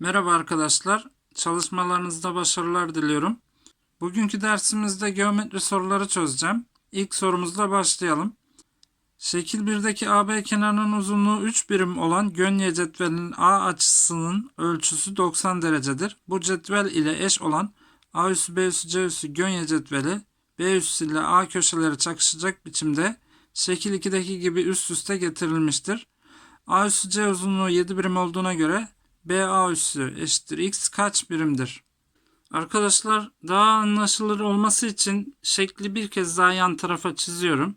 Merhaba arkadaşlar. Çalışmalarınızda başarılar diliyorum. Bugünkü dersimizde geometri soruları çözeceğim. İlk sorumuzla başlayalım. Şekil 1'deki AB kenarının uzunluğu 3 birim olan gönye cetvelinin A açısının ölçüsü 90 derecedir. Bu cetvel ile eş olan A üssü B üssü C üssü gönye cetveli B üssü ile A köşeleri çakışacak biçimde şekil 2'deki gibi üst üste getirilmiştir. A üssü C uzunluğu 7 birim olduğuna göre BA üssü eşittir x kaç birimdir? Arkadaşlar daha anlaşılır olması için şekli bir kez daha yan tarafa çiziyorum.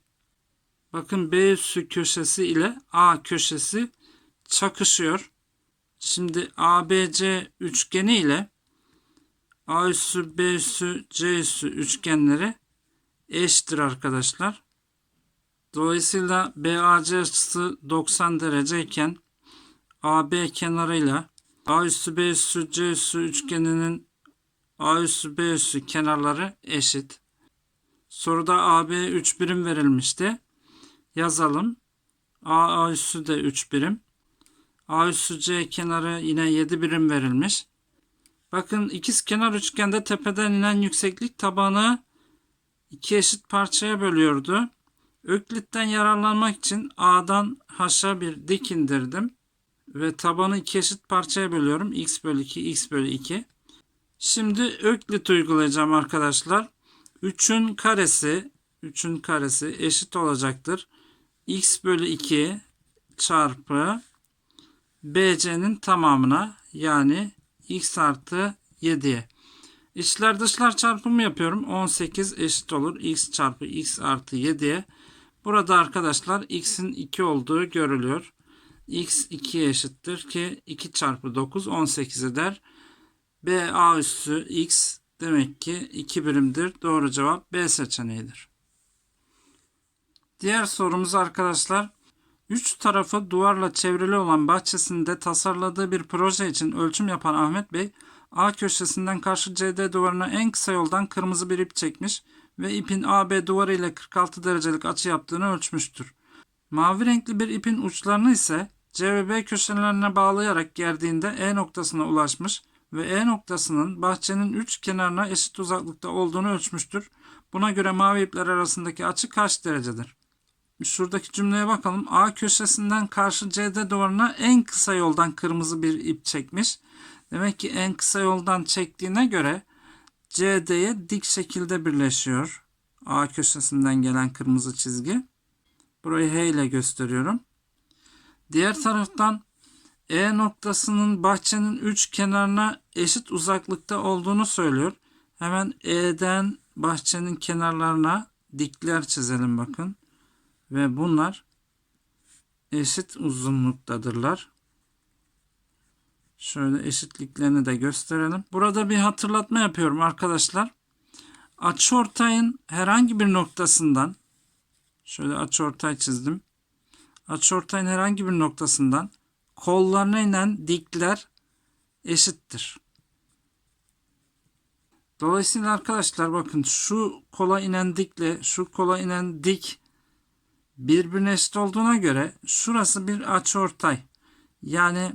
Bakın B üssü köşesi ile A köşesi çakışıyor. Şimdi ABC üçgeni ile A üssü B üssü C üssü üçgenleri eşittir arkadaşlar. Dolayısıyla BAC açısı 90 derece iken AB kenarıyla A üssü B üssü C üssü üçgeninin A üssü B üssü kenarları eşit. Soruda AB 3 birim verilmişti. Yazalım. A, A üssü de 3 birim. A üssü C kenarı yine 7 birim verilmiş. Bakın ikiz kenar üçgende tepeden inen yükseklik tabanı iki eşit parçaya bölüyordu. Öklitten yararlanmak için A'dan H'a bir dik indirdim ve tabanı iki eşit parçaya bölüyorum. x bölü 2, x bölü 2. Şimdi öklit uygulayacağım arkadaşlar. 3'ün karesi 3'ün karesi eşit olacaktır. x bölü 2 çarpı bc'nin tamamına yani x artı 7'ye. İçler dışlar çarpımı yapıyorum. 18 eşit olur. x çarpı x artı 7'ye. Burada arkadaşlar x'in 2 olduğu görülüyor x 2'ye eşittir ki 2 çarpı 9 18 eder. B A üssü x demek ki 2 birimdir. Doğru cevap B seçeneğidir. Diğer sorumuz arkadaşlar. Üç tarafı duvarla çevrili olan bahçesinde tasarladığı bir proje için ölçüm yapan Ahmet Bey, A köşesinden karşı CD duvarına en kısa yoldan kırmızı bir ip çekmiş ve ipin AB duvarı ile 46 derecelik açı yaptığını ölçmüştür. Mavi renkli bir ipin uçlarını ise C ve B köşelerine bağlayarak gerdiğinde E noktasına ulaşmış ve E noktasının bahçenin üç kenarına eşit uzaklıkta olduğunu ölçmüştür. Buna göre mavi ipler arasındaki açı kaç derecedir? Şuradaki cümleye bakalım. A köşesinden karşı CD duvarına en kısa yoldan kırmızı bir ip çekmiş. Demek ki en kısa yoldan çektiğine göre CD'ye dik şekilde birleşiyor. A köşesinden gelen kırmızı çizgi. Burayı H ile gösteriyorum. Diğer taraftan E noktasının bahçenin üç kenarına eşit uzaklıkta olduğunu söylüyor. Hemen E'den bahçenin kenarlarına dikler çizelim bakın. Ve bunlar eşit uzunluktadırlar. Şöyle eşitliklerini de gösterelim. Burada bir hatırlatma yapıyorum arkadaşlar. Açıortayın herhangi bir noktasından şöyle açıortay çizdim açıortayın herhangi bir noktasından kollarına inen dikler eşittir. Dolayısıyla arkadaşlar bakın şu kola inen dikle şu kola inen dik birbirine eşit olduğuna göre şurası bir açıortay. Yani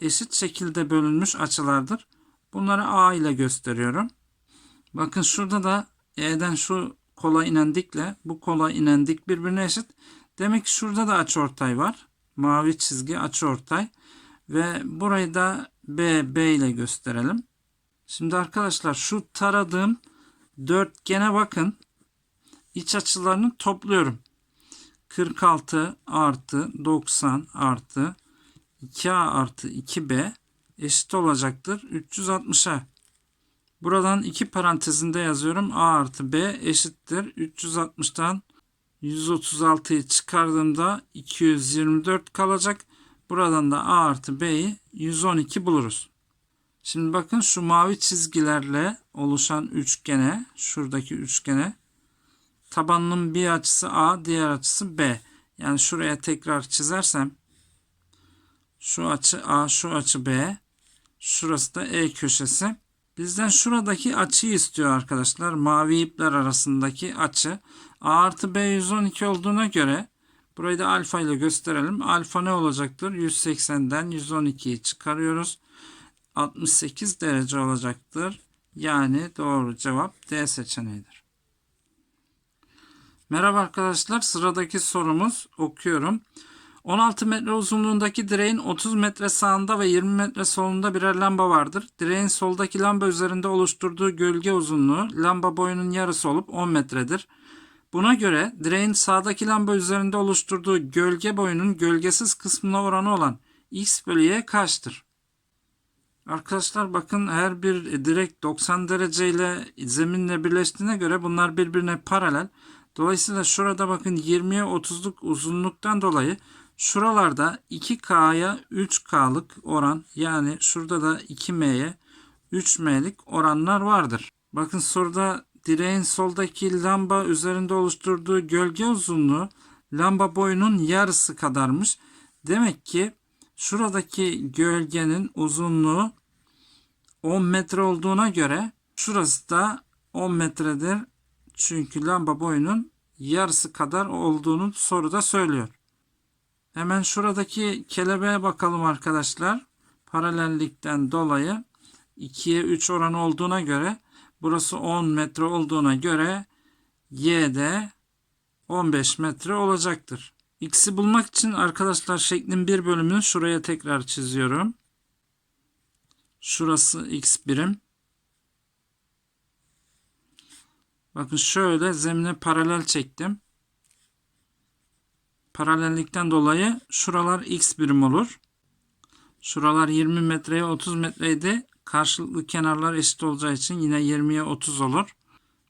eşit şekilde bölünmüş açılardır. Bunları A ile gösteriyorum. Bakın şurada da E'den şu kola inen dikle bu kola inen dik birbirine eşit. Demek ki şurada da açıortay var. Mavi çizgi açıortay. Ve burayı da B, B ile gösterelim. Şimdi arkadaşlar şu taradığım dörtgene bakın. İç açılarını topluyorum. 46 artı 90 artı 2A artı 2B eşit olacaktır. 360'a. Buradan iki parantezinde yazıyorum. A artı B eşittir. 360'tan 136'yı çıkardığımda 224 kalacak. Buradan da A artı B'yi 112 buluruz. Şimdi bakın şu mavi çizgilerle oluşan üçgene, şuradaki üçgene tabanının bir açısı A, diğer açısı B. Yani şuraya tekrar çizersem şu açı A, şu açı B, şurası da E köşesi. Bizden şuradaki açıyı istiyor arkadaşlar. Mavi ipler arasındaki açı. A artı B 112 olduğuna göre Burayı da alfa ile gösterelim. Alfa ne olacaktır? 180'den 112'yi çıkarıyoruz. 68 derece olacaktır. Yani doğru cevap D seçeneğidir. Merhaba arkadaşlar. Sıradaki sorumuz okuyorum. 16 metre uzunluğundaki direğin 30 metre sağında ve 20 metre solunda birer lamba vardır. Direğin soldaki lamba üzerinde oluşturduğu gölge uzunluğu lamba boyunun yarısı olup 10 metredir. Buna göre direğin sağdaki lamba üzerinde oluşturduğu gölge boyunun gölgesiz kısmına oranı olan x bölü y kaçtır? Arkadaşlar bakın her bir direk 90 derece ile zeminle birleştiğine göre bunlar birbirine paralel. Dolayısıyla şurada bakın 20'ye 30'luk uzunluktan dolayı şuralarda 2K'ya 3K'lık oran yani şurada da 2M'ye 3M'lik oranlar vardır. Bakın soruda direğin soldaki lamba üzerinde oluşturduğu gölge uzunluğu lamba boyunun yarısı kadarmış. Demek ki şuradaki gölgenin uzunluğu 10 metre olduğuna göre şurası da 10 metredir. Çünkü lamba boyunun yarısı kadar olduğunu soruda söylüyor. Hemen şuradaki kelebeğe bakalım arkadaşlar. Paralellikten dolayı 2'ye 3 oranı olduğuna göre burası 10 metre olduğuna göre y de 15 metre olacaktır. X'i bulmak için arkadaşlar şeklin bir bölümünü şuraya tekrar çiziyorum. Şurası x birim. Bakın şöyle zemine paralel çektim. Paralellikten dolayı şuralar x birim olur. Şuralar 20 metreye 30 metreydi. Karşılıklı kenarlar eşit olacağı için yine 20'ye 30 olur.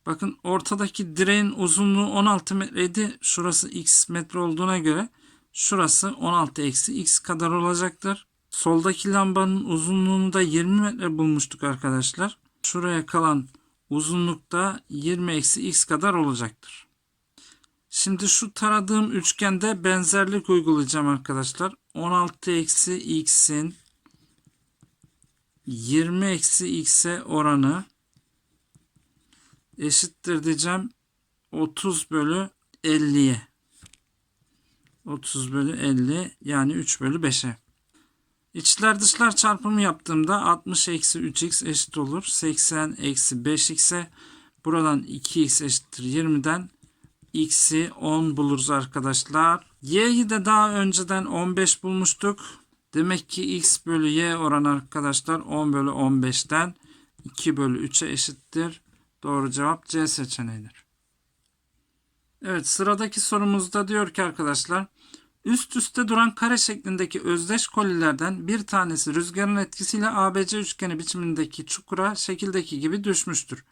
Bakın ortadaki direğin uzunluğu 16 metreydi. Şurası x metre olduğuna göre şurası 16 eksi x kadar olacaktır. Soldaki lambanın uzunluğunu da 20 metre bulmuştuk arkadaşlar. Şuraya kalan uzunlukta 20 eksi x kadar olacaktır. Şimdi şu taradığım üçgende benzerlik uygulayacağım arkadaşlar. 16 eksi x'in 20 eksi x'e oranı eşittir diyeceğim 30 bölü 50'ye. 30 bölü 50 yani 3 bölü 5'e. İçler dışlar çarpımı yaptığımda 60 eksi 3x eşit olur. 80 eksi 5x'e buradan 2x eşittir 20'den x'i 10 buluruz arkadaşlar. y'yi de daha önceden 15 bulmuştuk. Demek ki x bölü y oranı arkadaşlar 10 bölü 15'ten 2 bölü 3'e eşittir. Doğru cevap C seçeneğidir. Evet sıradaki sorumuzda diyor ki arkadaşlar üst üste duran kare şeklindeki özdeş kolilerden bir tanesi rüzgarın etkisiyle ABC üçgeni biçimindeki çukura şekildeki gibi düşmüştür.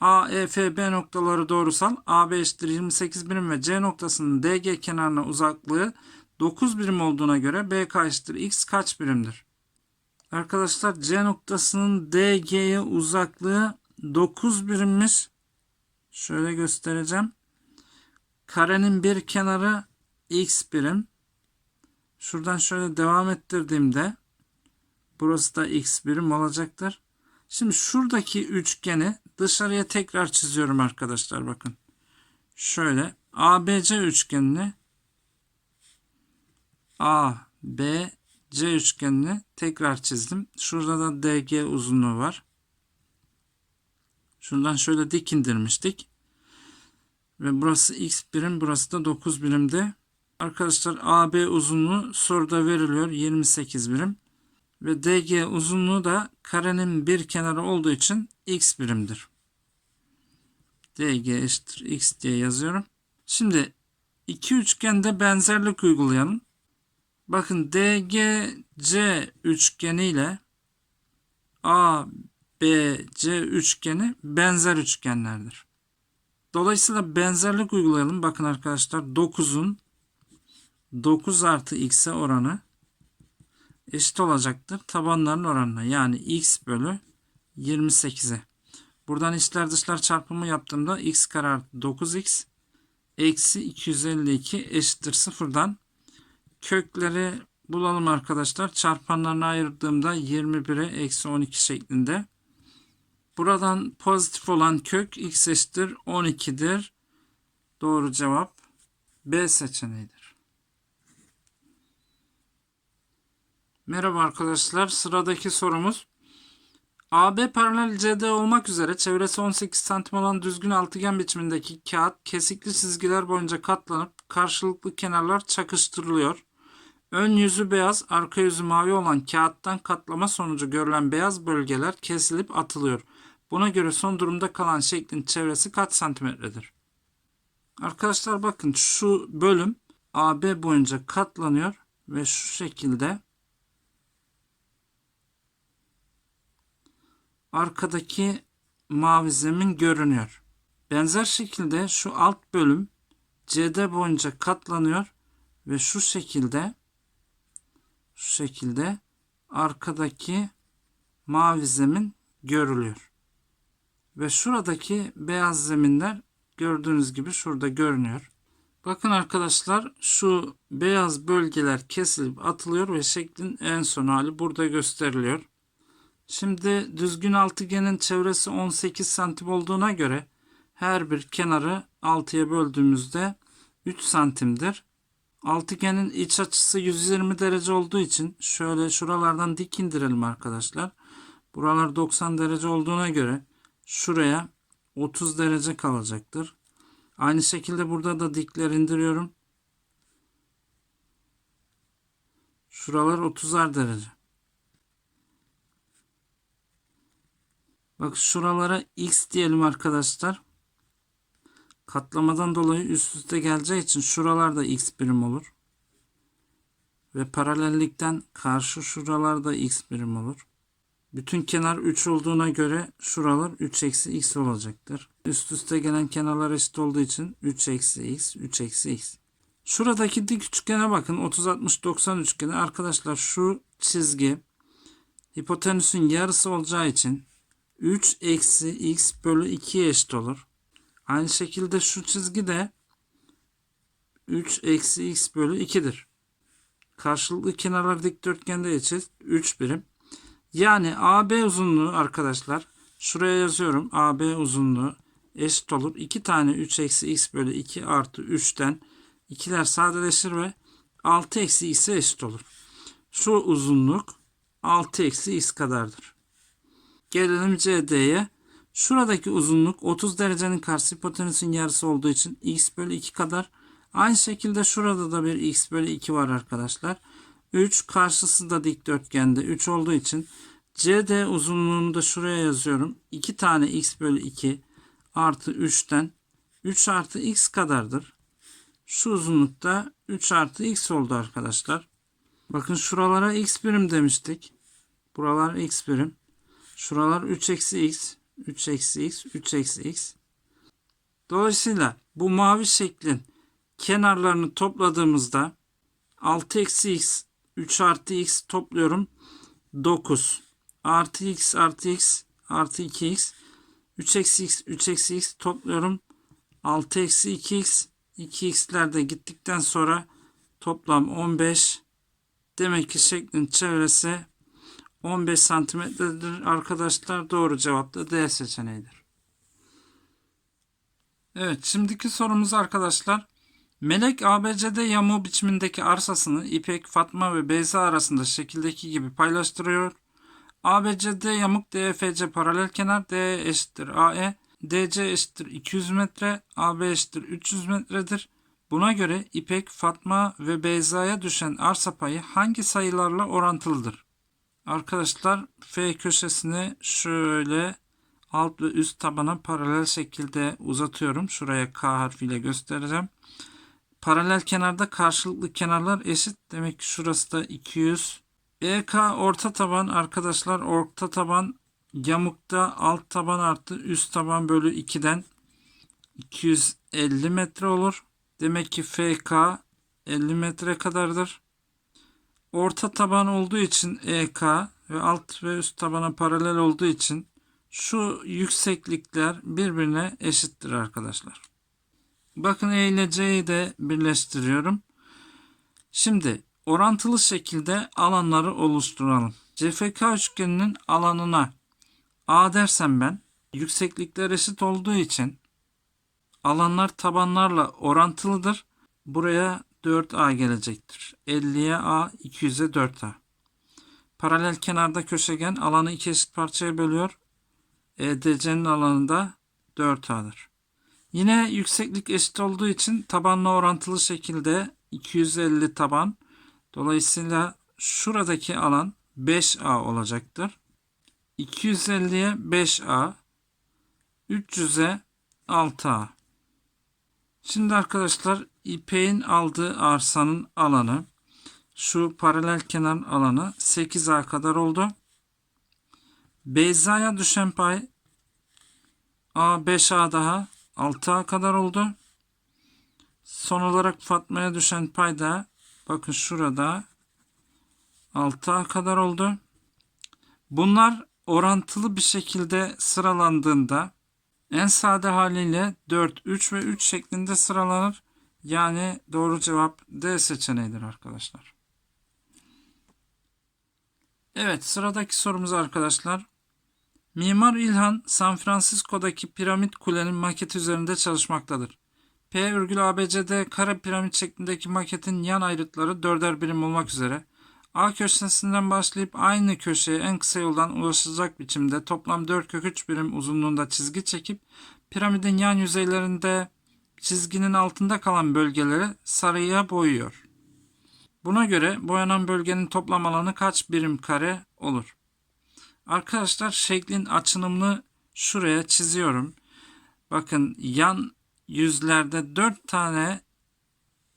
A, E, F, B noktaları doğrusal. AB eşittir 28 birim ve C noktasının DG kenarına uzaklığı 9 birim olduğuna göre BK eşittir X kaç birimdir? Arkadaşlar C noktasının DG'ye uzaklığı 9 birimmiş. Şöyle göstereceğim. Karenin bir kenarı X birim. Şuradan şöyle devam ettirdiğimde burası da X birim olacaktır. Şimdi şuradaki üçgeni dışarıya tekrar çiziyorum arkadaşlar bakın. Şöyle ABC üçgenini ABC üçgenini tekrar çizdim. Şurada da DG uzunluğu var. Şuradan şöyle dik indirmiştik. Ve burası x birim, burası da 9 birimde. Arkadaşlar AB uzunluğu soruda veriliyor 28 birim. Ve DG uzunluğu da karenin bir kenarı olduğu için x birimdir. DG eşittir x diye yazıyorum. Şimdi iki üçgende benzerlik uygulayalım. Bakın DGC üçgeni ile ABC üçgeni benzer üçgenlerdir. Dolayısıyla benzerlik uygulayalım. Bakın arkadaşlar 9'un 9 artı x'e oranı eşit olacaktır. Tabanların oranına yani x bölü 28'e. Buradan içler dışlar çarpımı yaptığımda x kare artı 9x eksi 252 eşittir sıfırdan kökleri bulalım arkadaşlar. Çarpanlarını ayırdığımda 21'e eksi 12 şeklinde. Buradan pozitif olan kök x eşittir 12'dir. Doğru cevap B seçeneğidir. Merhaba arkadaşlar. Sıradaki sorumuz AB paralel CD olmak üzere çevresi 18 santim olan düzgün altıgen biçimindeki kağıt kesikli çizgiler boyunca katlanıp karşılıklı kenarlar çakıştırılıyor. Ön yüzü beyaz, arka yüzü mavi olan kağıttan katlama sonucu görülen beyaz bölgeler kesilip atılıyor. Buna göre son durumda kalan şeklin çevresi kaç santimetredir? Arkadaşlar bakın şu bölüm AB boyunca katlanıyor ve şu şekilde arkadaki mavi zemin görünüyor. Benzer şekilde şu alt bölüm CD boyunca katlanıyor ve şu şekilde şu şekilde arkadaki mavi zemin görülüyor. Ve şuradaki beyaz zeminler gördüğünüz gibi şurada görünüyor. Bakın arkadaşlar şu beyaz bölgeler kesilip atılıyor ve şeklin en son hali burada gösteriliyor. Şimdi düzgün altıgenin çevresi 18 santim olduğuna göre her bir kenarı 6'ya böldüğümüzde 3 santimdir. Altıgenin iç açısı 120 derece olduğu için şöyle şuralardan dik indirelim arkadaşlar. Buralar 90 derece olduğuna göre şuraya 30 derece kalacaktır. Aynı şekilde burada da dikler indiriyorum. Şuralar 30'ar derece. Bak şuralara x diyelim arkadaşlar. Katlamadan dolayı üst üste geleceği için şuralarda x birim olur. Ve paralellikten karşı şuralarda x birim olur. Bütün kenar 3 olduğuna göre şuralar 3 eksi x olacaktır. Üst üste gelen kenarlar eşit olduğu için 3 eksi x, 3 eksi x. Şuradaki dik üçgene bakın. 30, 60, 90 üçgeni. Arkadaşlar şu çizgi hipotenüsün yarısı olacağı için 3 eksi x bölü 2'ye eşit olur. Aynı şekilde şu çizgi de 3 eksi x bölü 2'dir. Karşılıklı kenarlar dikdörtgende eşit 3 birim. Yani AB uzunluğu arkadaşlar şuraya yazıyorum. AB uzunluğu eşit olur. 2 tane 3 eksi x bölü 2 artı 3'ten 2'ler sadeleşir ve 6 eksi x'e eşit olur. Şu uzunluk 6 eksi x kadardır. Gelelim CD'ye. Şuradaki uzunluk 30 derecenin karşı hipotenüsün yarısı olduğu için x bölü 2 kadar. Aynı şekilde şurada da bir x bölü 2 var arkadaşlar. 3 karşısı da dikdörtgende 3 olduğu için CD uzunluğunu da şuraya yazıyorum. 2 tane x bölü 2 artı 3'ten 3 artı x kadardır. Şu uzunlukta 3 artı x oldu arkadaşlar. Bakın şuralara x birim demiştik. Buralar x birim. Şuralar 3 eksi x, 3 eksi x, 3 eksi x. Dolayısıyla bu mavi şeklin kenarlarını topladığımızda 6 eksi x, 3 artı x topluyorum. 9 artı x artı x artı 2x 3 eksi x 3 eksi x topluyorum. 6 eksi 2x 2x'ler de gittikten sonra toplam 15 demek ki şeklin çevresi 15 santimetredir arkadaşlar. Doğru cevap da D seçeneğidir. Evet şimdiki sorumuz arkadaşlar. Melek ABCD yamuğu biçimindeki arsasını İpek, Fatma ve Beyza arasında şekildeki gibi paylaştırıyor. ABCD yamuk DFC paralel kenar D eşittir AE, DC eşittir 200 metre, AB eşittir 300 metredir. Buna göre İpek, Fatma ve Beyza'ya düşen arsa payı hangi sayılarla orantılıdır? Arkadaşlar F köşesini şöyle alt ve üst tabana paralel şekilde uzatıyorum. Şuraya K harfiyle göstereceğim. Paralel kenarda karşılıklı kenarlar eşit. Demek ki şurası da 200. EK orta taban arkadaşlar orta taban yamukta alt taban artı üst taban bölü 2'den 250 metre olur. Demek ki FK 50 metre kadardır. Orta taban olduğu için EK ve alt ve üst tabana paralel olduğu için şu yükseklikler birbirine eşittir arkadaşlar. Bakın E ile C'yi de birleştiriyorum. Şimdi orantılı şekilde alanları oluşturalım. CFK üçgeninin alanına A dersem ben yükseklikler eşit olduğu için alanlar tabanlarla orantılıdır. Buraya 4A gelecektir. 50'ye A, 200'e 4A. Paralel kenarda köşegen alanı iki eşit parçaya bölüyor. EDC'nin alanı da 4A'dır. Yine yükseklik eşit olduğu için tabanla orantılı şekilde 250 taban. Dolayısıyla şuradaki alan 5A olacaktır. 250'ye 5A, 300'e 6A. Şimdi arkadaşlar İpek'in aldığı arsanın alanı şu paralel kenar alanı 8A kadar oldu. Beyza'ya düşen pay A 5A daha 6A kadar oldu. Son olarak Fatma'ya düşen pay da bakın şurada 6A kadar oldu. Bunlar orantılı bir şekilde sıralandığında en sade haliyle 4, 3 ve 3 şeklinde sıralanır. Yani doğru cevap D seçeneğidir arkadaşlar. Evet sıradaki sorumuz arkadaşlar. Mimar İlhan San Francisco'daki piramit kulenin maketi üzerinde çalışmaktadır. P virgül ABCD kare piramit şeklindeki maketin yan ayrıtları dörder birim olmak üzere A köşesinden başlayıp aynı köşeye en kısa yoldan ulaşacak biçimde toplam 4 kök 3 birim uzunluğunda çizgi çekip piramidin yan yüzeylerinde çizginin altında kalan bölgeleri sarıya boyuyor. Buna göre boyanan bölgenin toplam alanı kaç birim kare olur? Arkadaşlar şeklin açınımını şuraya çiziyorum. Bakın yan yüzlerde 4 tane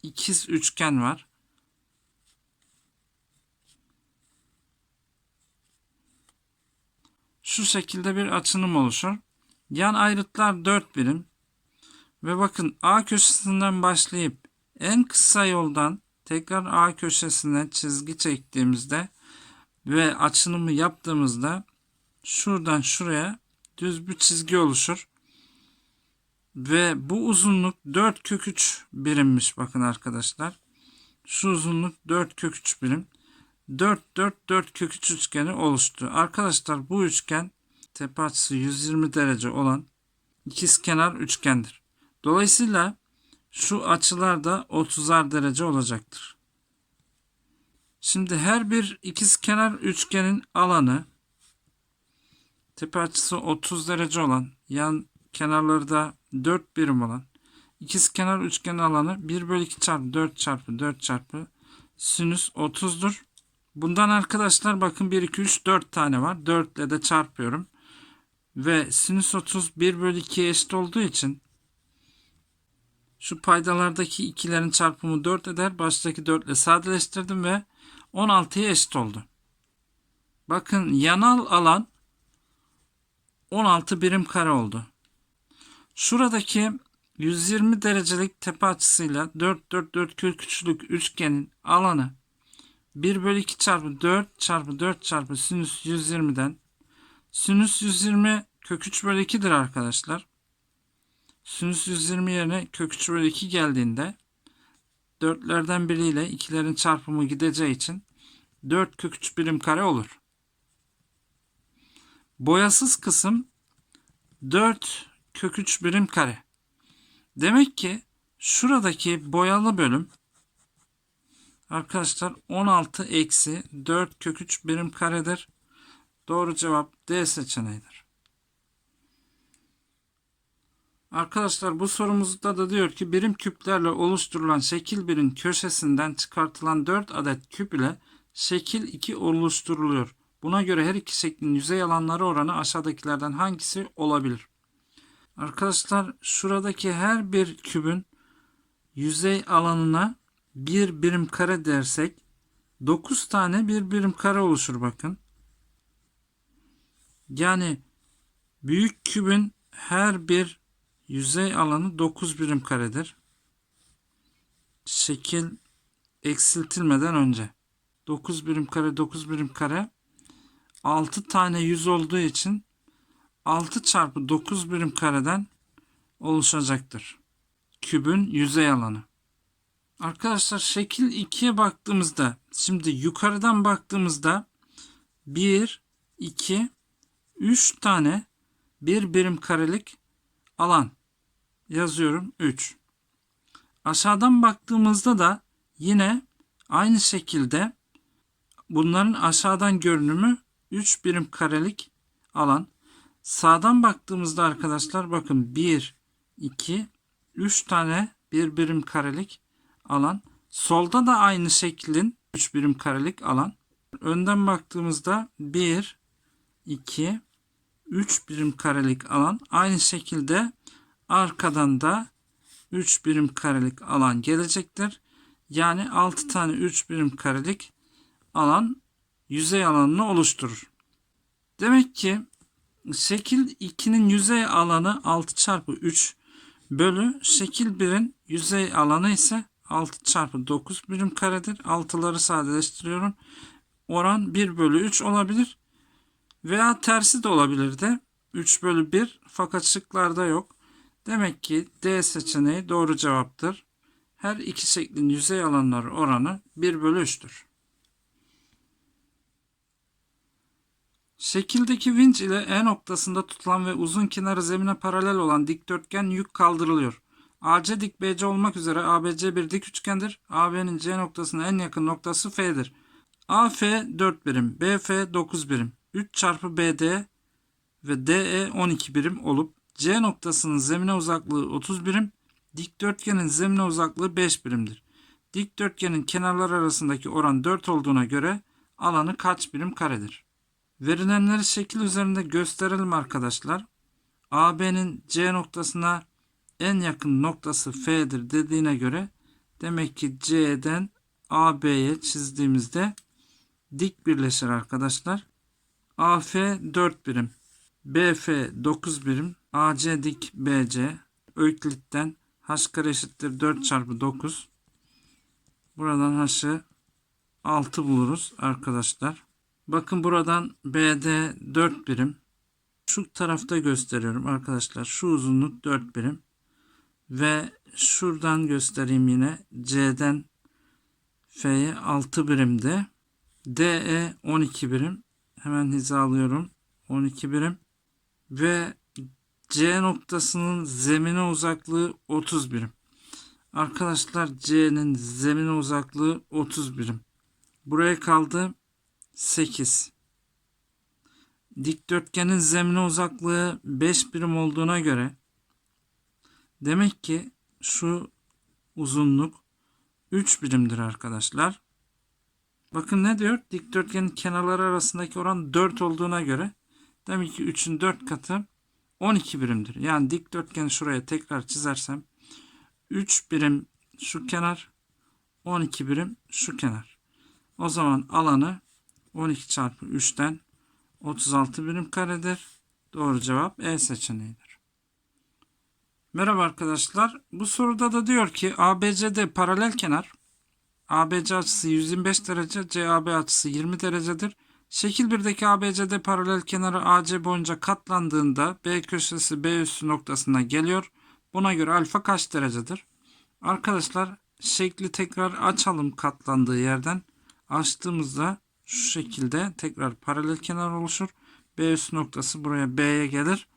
ikiz üçgen var. Şu şekilde bir açınım oluşur. Yan ayrıtlar 4 birim. Ve bakın A köşesinden başlayıp en kısa yoldan tekrar A köşesine çizgi çektiğimizde ve açınımı yaptığımızda şuradan şuraya düz bir çizgi oluşur. Ve bu uzunluk 4 kök 3 birimmiş bakın arkadaşlar. Şu uzunluk 4 kök 3 birim. 4 4 4 kök 3 üçgeni oluştu. Arkadaşlar bu üçgen tepe açısı 120 derece olan ikizkenar üçgendir. Dolayısıyla şu açılar da 30'ar derece olacaktır. Şimdi her bir ikizkenar üçgenin alanı tepe açısı 30 derece olan yan kenarları da 4 birim olan ikizkenar üçgenin alanı 1 bölü 2 çarpı 4 çarpı 4 çarpı sinüs 30'dur. Bundan arkadaşlar bakın 1 2 3 4 tane var. 4 ile de çarpıyorum. Ve sinüs 30 1 bölü 2'ye eşit olduğu için şu paydalardaki ikilerin çarpımı 4 eder. Baştaki 4 ile sadeleştirdim ve 16'ya eşit oldu. Bakın yanal alan 16 birim kare oldu. Şuradaki 120 derecelik tepe açısıyla 4 4 4 kök üçlük üçgenin alanı 1 bölü 2 çarpı 4 çarpı 4 çarpı sinüs 120'den sinüs 120 kök 3 bölü 2'dir arkadaşlar. Sinüs 120 yerine kök 3 bölü 2 geldiğinde 4'lerden biriyle 2'lerin çarpımı gideceği için 4 kök 3 birim kare olur. Boyasız kısım 4 kök 3 birim kare. Demek ki şuradaki boyalı bölüm arkadaşlar 16 eksi 4 kök 3 birim karedir. Doğru cevap D seçeneğidir. Arkadaşlar bu sorumuzda da diyor ki birim küplerle oluşturulan şekil 1'in köşesinden çıkartılan 4 adet küp ile şekil 2 oluşturuluyor. Buna göre her iki şeklin yüzey alanları oranı aşağıdakilerden hangisi olabilir? Arkadaşlar şuradaki her bir kübün yüzey alanına bir birim kare dersek 9 tane bir birim kare oluşur bakın. Yani büyük kübün her bir yüzey alanı 9 birim karedir. Şekil eksiltilmeden önce. 9 birim kare 9 birim kare 6 tane yüz olduğu için 6 çarpı 9 birim kareden oluşacaktır. Kübün yüzey alanı. Arkadaşlar şekil 2'ye baktığımızda şimdi yukarıdan baktığımızda 1, 2, 3 tane bir birim karelik alan yazıyorum 3. Aşağıdan baktığımızda da yine aynı şekilde bunların aşağıdan görünümü 3 birim karelik alan. Sağdan baktığımızda arkadaşlar bakın 1, 2, 3 tane bir birim karelik alan. Solda da aynı şeklin 3 birim karelik alan. Önden baktığımızda 1, 2, 3 birim karelik alan. Aynı şekilde arkadan da 3 birim karelik alan gelecektir. Yani 6 tane 3 birim karelik alan yüzey alanını oluşturur. Demek ki şekil 2'nin yüzey alanı 6 çarpı 3 bölü şekil 1'in yüzey alanı ise 6 çarpı 9 birim karedir. 6'ları sadeleştiriyorum. Oran 1 bölü 3 olabilir. Veya tersi de olabilir de 3 bölü 1 fakat şıklarda yok. Demek ki D seçeneği doğru cevaptır. Her iki şeklin yüzey alanları oranı 1 bölü 3'tür. Şekildeki vinç ile E noktasında tutulan ve uzun kenarı zemine paralel olan dikdörtgen yük kaldırılıyor. AC dik BC olmak üzere ABC bir dik üçgendir. AB'nin C noktasına en yakın noktası F'dir. AF 4 birim, BF 9 birim, 3 çarpı BD ve DE 12 birim olup C noktasının zemine uzaklığı 30 birim, dikdörtgenin zemine uzaklığı 5 birimdir. Dikdörtgenin kenarlar arasındaki oran 4 olduğuna göre alanı kaç birim karedir? Verilenleri şekil üzerinde gösterelim arkadaşlar. AB'nin C noktasına en yakın noktası F'dir dediğine göre demek ki C'den AB'ye çizdiğimizde dik birleşir arkadaşlar. AF 4 birim, BF 9 birim, AC dik BC Öklit'ten h kare eşittir 4 çarpı 9. Buradan h'ı 6 buluruz arkadaşlar. Bakın buradan BD 4 birim. Şu tarafta gösteriyorum arkadaşlar. Şu uzunluk 4 birim. Ve şuradan göstereyim yine. C'den F'ye 6 birimde. DE 12 birim. Hemen hizalıyorum. 12 birim. Ve C noktasının zemine uzaklığı 30 birim. Arkadaşlar C'nin zemine uzaklığı 30 birim. Buraya kaldı 8. Dikdörtgenin zemine uzaklığı 5 birim olduğuna göre demek ki şu uzunluk 3 birimdir arkadaşlar. Bakın ne diyor? Dikdörtgenin kenarları arasındaki oran 4 olduğuna göre demek ki 3'ün 4 katı 12 birimdir. Yani dikdörtgeni şuraya tekrar çizersem 3 birim şu kenar 12 birim şu kenar. O zaman alanı 12 çarpı 3'ten 36 birim karedir. Doğru cevap E seçeneğidir. Merhaba arkadaşlar. Bu soruda da diyor ki ABCD paralel kenar. ABC açısı 125 derece, CAB açısı 20 derecedir. Şekil 1'deki ABCD paralel kenarı AC boyunca katlandığında B köşesi B üssü noktasına geliyor. Buna göre alfa kaç derecedir? Arkadaşlar şekli tekrar açalım katlandığı yerden. Açtığımızda şu şekilde tekrar paralel kenar oluşur. B üst noktası buraya B'ye gelir.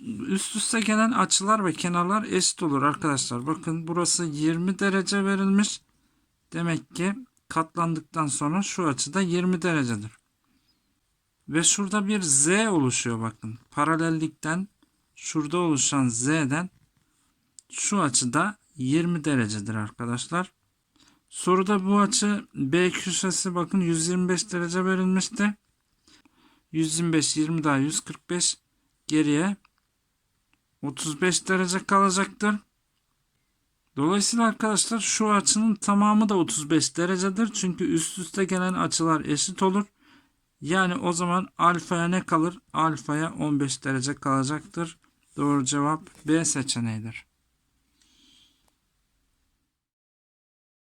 Üst üste gelen açılar ve kenarlar eşit olur arkadaşlar. Bakın burası 20 derece verilmiş. Demek ki katlandıktan sonra şu açıda 20 derecedir. Ve şurada bir Z oluşuyor bakın. Paralellikten şurada oluşan Z'den şu açıda 20 derecedir arkadaşlar. Soruda bu açı B köşesi bakın 125 derece verilmişti. 125 20 daha 145 geriye 35 derece kalacaktır. Dolayısıyla arkadaşlar şu açının tamamı da 35 derecedir. Çünkü üst üste gelen açılar eşit olur. Yani o zaman alfaya ne kalır? Alfaya 15 derece kalacaktır. Doğru cevap B seçeneğidir.